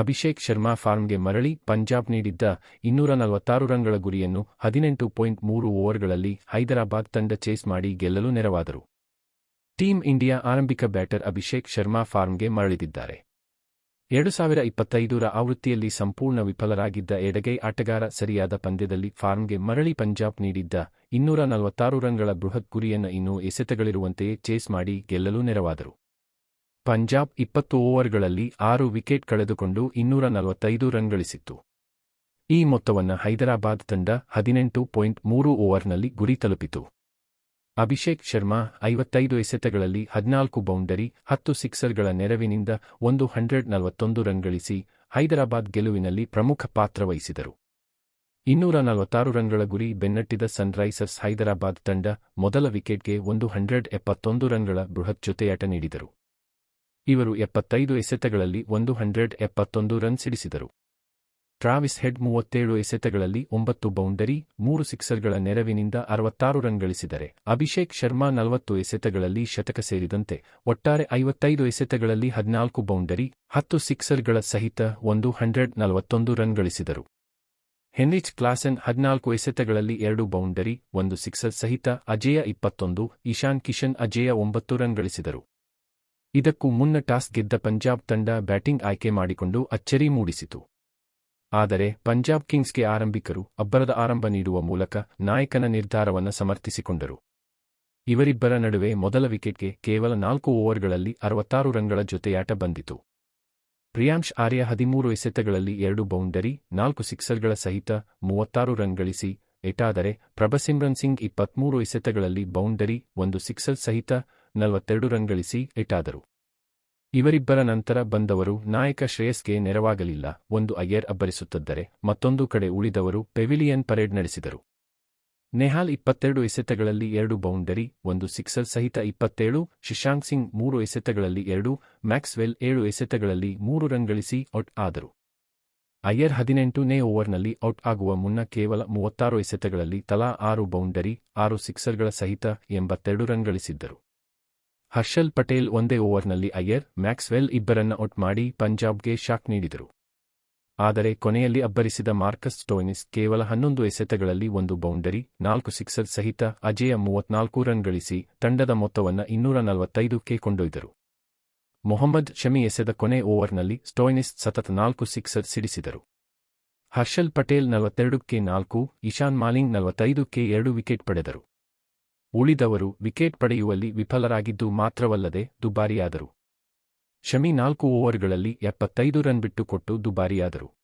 ಅಭಿಷೇಕ್ ಶರ್ಮಾ ಫಾರ್ಮ್ಗೆ ಮರಳಿ ಪಂಜಾಬ್ ನೀಡಿದ್ದ ಇನ್ನೂರ ನಲವತ್ತಾರು ರನ್ಗಳ ಗುರಿಯನ್ನು ಹದಿನೆಂಟು ಪಾಯಿಂಟ್ ಮೂರು ಓವರ್ಗಳಲ್ಲಿ ಹೈದರಾಬಾದ್ ತಂಡ ಚೇಸ್ ಮಾಡಿ ಗೆಲ್ಲಲು ನೆರವಾದರು. ಟೀಂ ಇಂಡಿಯಾ ಆರಂಭಿಕ ಬ್ಯಾಟರ್ ಅಭಿಷೇಕ್ ಶರ್ಮಾ ಫಾರ್ಮ್ಗೆ ಮರಳಿದಿದ್ದಾರೆ. ಎರಡು ಸಾವಿರ ಇಪ್ಪತ್ತೈದರ ಆವೃತ್ತಿಯಲ್ಲಿ ಸಂಪೂರ್ಣ ವಿಫಲರಾಗಿದ್ದ ಎಡಗೈ ಆಟಗಾರ ಸರಿಯಾದ ಪಂದ್ಯದಲ್ಲಿ ಫಾರ್ಮ್ಗೆ ಮರಳಿ ಪಂಜಾಬ್ ನೀಡಿದ್ದ ಇನ್ನೂರ ನಲವತ್ತಾರು ರನ್ಗಳ ಬೃಹತ್ ಗುರಿಯನ್ನು ಇನ್ನೂ ಎಸೆತಗಳಿರುವಂತೆಯೇ ಚೇಸ್ ಮಾಡಿ ಗೆಲ್ಲಲು ನೆರವಾದರು. ಪಂಜಾಬ್ ಇಪ್ಪತ್ತು ಓವರ್ಗಳಲ್ಲಿ ಆರು ವಿಕೆಟ್ ಕಳೆದುಕೊಂಡು ಇನ್ನೂರ ನಲವತ್ತೈದು ರನ್ ಗಳಿಸಿತ್ತು ಈ ಮೊತ್ತವನ್ನು ಹೈದರಾಬಾದ್ ತಂಡ ಹದಿನೆಂಟು ಪಾಯಿಂಟ್ ಮೂರು ಓವರ್ನಲ್ಲಿ ಗುರಿ ತಲುಪಿತು. ಅಭಿಷೇಕ್ ಶರ್ಮಾ ಐವತ್ತೈದು ಎಸೆತಗಳಲ್ಲಿ ಹದಿನಾಲ್ಕು ಬೌಂಡರಿ, ಹತ್ತು ಸಿಕ್ಸರ್ಗಳ ನೆರವಿನಿಂದ ಒಂದು ಹಂಡ್ರೆಡ್ ನಲವತ್ತೊಂದು ರನ್ ಗಳಿಸಿ ಹೈದರಾಬಾದ್ ಗೆಲುವಿನಲ್ಲಿ ಪ್ರಮುಖ ಪಾತ್ರ ವಹಿಸಿದರು. ಇನ್ನೂರ ನಲವತ್ತಾರು ರನ್ಗಳ ಗುರಿ ಬೆನ್ನಟ್ಟಿದ ಸನ್ರೈಸರ್ಸ್ ಹೈದರಾಬಾದ್ ತಂಡ ಮೊದಲ ವಿಕೆಟ್ಗೆ ಒಂದು ಹಂಡ್ರೆಡ್ ಎಪ್ಪತ್ತೊಂದು ರನ್ಗಳ ಬೃಹತ್ ಜೊತೆಯಾಟ ನೀಡಿದರು. ಇವರು ಎಪ್ಪತ್ತೈದು ಎಸೆತಗಳಲ್ಲಿ ಒಂದು ಹಂಡ್ರೆಡ್ ಎಪ್ಪತ್ತೊಂದು ರನ್ ಸಿಡಿಸಿದರು. ಟ್ರಾವಿಸ್ ಹೆಡ್ ಮೂವತ್ತೇಳು ಎಸೆತಗಳಲ್ಲಿ ಒಂಬತ್ತು ಬೌಂಡರಿ, ಮೂರು ಸಿಕ್ಸರ್ಗಳ ನೆರವಿನಿಂದ ಅರವತ್ತಾರು ರನ್ ಗಳಿಸಿದರೆ, ಅಭಿಷೇಕ್ ಶರ್ಮಾ ನಲವತ್ತು ಎಸೆತಗಳಲ್ಲಿ ಶತಕ ಸೇರಿದಂತೆ ಒಟ್ಟಾರೆ ಐವತ್ತೈದು ಎಸೆತಗಳಲ್ಲಿ ಹದಿನಾಲ್ಕು ಬೌಂಡರಿ, ಹತ್ತು ಸಿಕ್ಸರ್ಗಳ ಸಹಿತ ಒಂದು ಹಂಡ್ರೆಡ್ ನಲವತ್ತೊಂದು ರನ್ ಗಳಿಸಿದರು. ಹೆನ್ರಿಚ್ ಕ್ಲಾಸೆನ್ ಹದಿನಾಲ್ಕು ಎಸೆತಗಳಲ್ಲಿ ಎರಡು ಬೌಂಡರಿ, ಒಂದು ಸಿಕ್ಸರ್ ಸಹಿತ ಅಜೇಯ ಇಪ್ಪತ್ತೊಂದು, ಇಶಾನ್ ಕಿಶನ್ ಅಜೇಯ ಒಂಬತ್ತು ರನ್ ಗಳಿಸಿದರು. ಇದಕ್ಕೂ ಮುನ್ನ ಟಾಸ್ ಗೆದ್ದ ಪಂಜಾಬ್ ತಂಡ ಬ್ಯಾಟಿಂಗ್ ಆಯ್ಕೆ ಮಾಡಿಕೊಂಡು ಅಚ್ಚರಿ ಮೂಡಿಸಿತು. ಆದರೆ ಪಂಜಾಬ್ ಕಿಂಗ್ಸ್ಗೆ ಆರಂಭಿಕರು ಅಬ್ಬರದ ಆರಂಭ ನೀಡುವ ಮೂಲಕ ನಾಯಕನ ನಿರ್ಧಾರವನ್ನು ಸಮರ್ಥಿಸಿಕೊಂಡರು. ಇವರಿಬ್ಬರ ನಡುವೆ ಮೊದಲ ವಿಕೆಟ್ಗೆ ಕೇವಲ ನಾಲ್ಕು ಓವರ್ಗಳಲ್ಲಿ ಅರವತ್ತಾರು ರನ್ಗಳ ಜೊತೆಯಾಟ ಬಂದಿತು. ಪ್ರಿಯಾಂಶ್ ಆರ್ಯ ಹದಿಮೂರು ಎಸೆತಗಳಲ್ಲಿ ಎರಡು ಬೌಂಡರಿ, ನಾಲ್ಕು ಸಿಕ್ಸರ್ಗಳ ಸಹಿತ ಮೂವತ್ತಾರು ರನ್ ಗಳಿಸಿ ಎಟಾದರೆ ಪ್ರಭಸಿಮ್ರನ್ ಸಿಂಗ್ ಇಪ್ಪತ್ಮೂರು ಎಸೆತಗಳಲ್ಲಿ ಬೌಂಡರಿ, ಒಂದು ಸಿಕ್ಸರ್ ಸಹಿತ ನಲವತ್ತೆರಡು ರನ್ ಗಳಿಸಿ ಇಟ್ಟಾದರು. ಇವರಿಬ್ಬರ ನಂತರ ಬಂದವರು ನಾಯಕ ಶ್ರೇಯಸ್ಗೆ ನೆರವಾಗಲಿಲ್ಲ. ಒಂದು ಅಯ್ಯರ್ ಅಬ್ಬರಿಸುತ್ತಿದ್ದರೆ ಮತ್ತೊಂದು ಕಡೆ ಉಳಿದವರು ಪೆವಿಲಿಯನ್ ಪರೇಡ್ ನಡೆಸಿದರು. ನೆಹಾಲ್ ಇಪ್ಪತ್ತೆರಡು ಎಸೆತಗಳಲ್ಲಿ ಎರಡು ಬೌಂಡರಿ, ಒಂದು ಸಿಕ್ಸರ್ ಸಹಿತ ಇಪ್ಪತ್ತೇಳು, ಶಿಶಾಂಕ್ ಸಿಂಗ್ ಮೂರು ಎಸೆತಗಳಲ್ಲಿ ಎರಡು, ಮ್ಯಾಕ್ಸ್ವೆಲ್ ಏಳು ಎಸೆತಗಳಲ್ಲಿ ಮೂರು ರನ್ ಗಳಿಸಿ ಔಟ್ ಆದರು. ಅಯ್ಯರ್ ಹದಿನೆಂಟನೇ ಓವರ್ನಲ್ಲಿ ಔಟ್ ಆಗುವ ಮುನ್ನ ಕೇವಲ ಮೂವತ್ತಾರು ಎಸೆತಗಳಲ್ಲಿ ತಲಾ ಆರು ಬೌಂಡರಿ, ಆರು ಸಿಕ್ಸರ್ಗಳ ಸಹಿತ ಎಂಬತ್ತೆರಡು ರನ್ ಗಳಿಸಿದ್ದರು ಹರ್ಷಲ್ ಪಟೇಲ್ ಒಂದೇ ಓವರ್ನಲ್ಲಿ ಅಯ್ಯರ್, ಮ್ಯಾಕ್ಸ್ವೆಲ್ ಇಬ್ಬರನ್ನ ಔಟ್ ಮಾಡಿ ಪಂಜಾಬ್ಗೆ ಶಾಕ್ ನೀಡಿದರು. ಆದರೆ ಕೊನೆಯಲ್ಲಿ ಅಬ್ಬರಿಸಿದ ಮಾರ್ಕಸ್ ಸ್ಟೋನಿಸ್ ಕೇವಲ ಹನ್ನೊಂದು ಎಸೆತಗಳಲ್ಲಿ ಒಂದು ಬೌಂಡರಿ, ನಾಲ್ಕು ಸಿಕ್ಸರ್ ಸಹಿತ ಅಜೇಯ ಮೂವತ್ನಾಲ್ಕು ರನ್ ಗಳಿಸಿ ತಂಡದ ಮೊತ್ತವನ್ನು ಇನ್ನೂರ ನಲವತ್ತೈದಕ್ಕೆ ಕೊಂಡೊಯ್ದರು. ಮೊಹಮ್ಮದ್ ಶಮಿ ಎಸೆದ ಕೊನೆ ಓವರ್ನಲ್ಲಿ ಸ್ಟೋಯ್ನಿಸ್ ಸತತ ನಾಲ್ಕು ಸಿಕ್ಸರ್ ಸಿಡಿಸಿದರು. ಹರ್ಷಲ್ ಪಟೇಲ್ ನಲವತ್ತೆರಡಕ್ಕೆ ನಾಲ್ಕು, ಇಶಾನ್ ಮಾಲಿಂಗ್ ನಲವತ್ತೈದಕ್ಕೆ ಎರಡು ವಿಕೆಟ್ ಪಡೆದರು. ಉಳಿದವರು ವಿಕೆಟ್ ಪಡೆಯುವಲ್ಲಿ ವಿಫಲರಾಗಿದ್ದು ಮಾತ್ರವಲ್ಲದೆ ದುಬಾರಿಯಾದರು. ಶಮಿ ನಾಲ್ಕು ಓವರ್ಗಳಲ್ಲಿ ಎಪ್ಪತ್ತೈದು ರನ್ ಬಿಟ್ಟುಕೊಟ್ಟು ದುಬಾರಿಯಾದರು.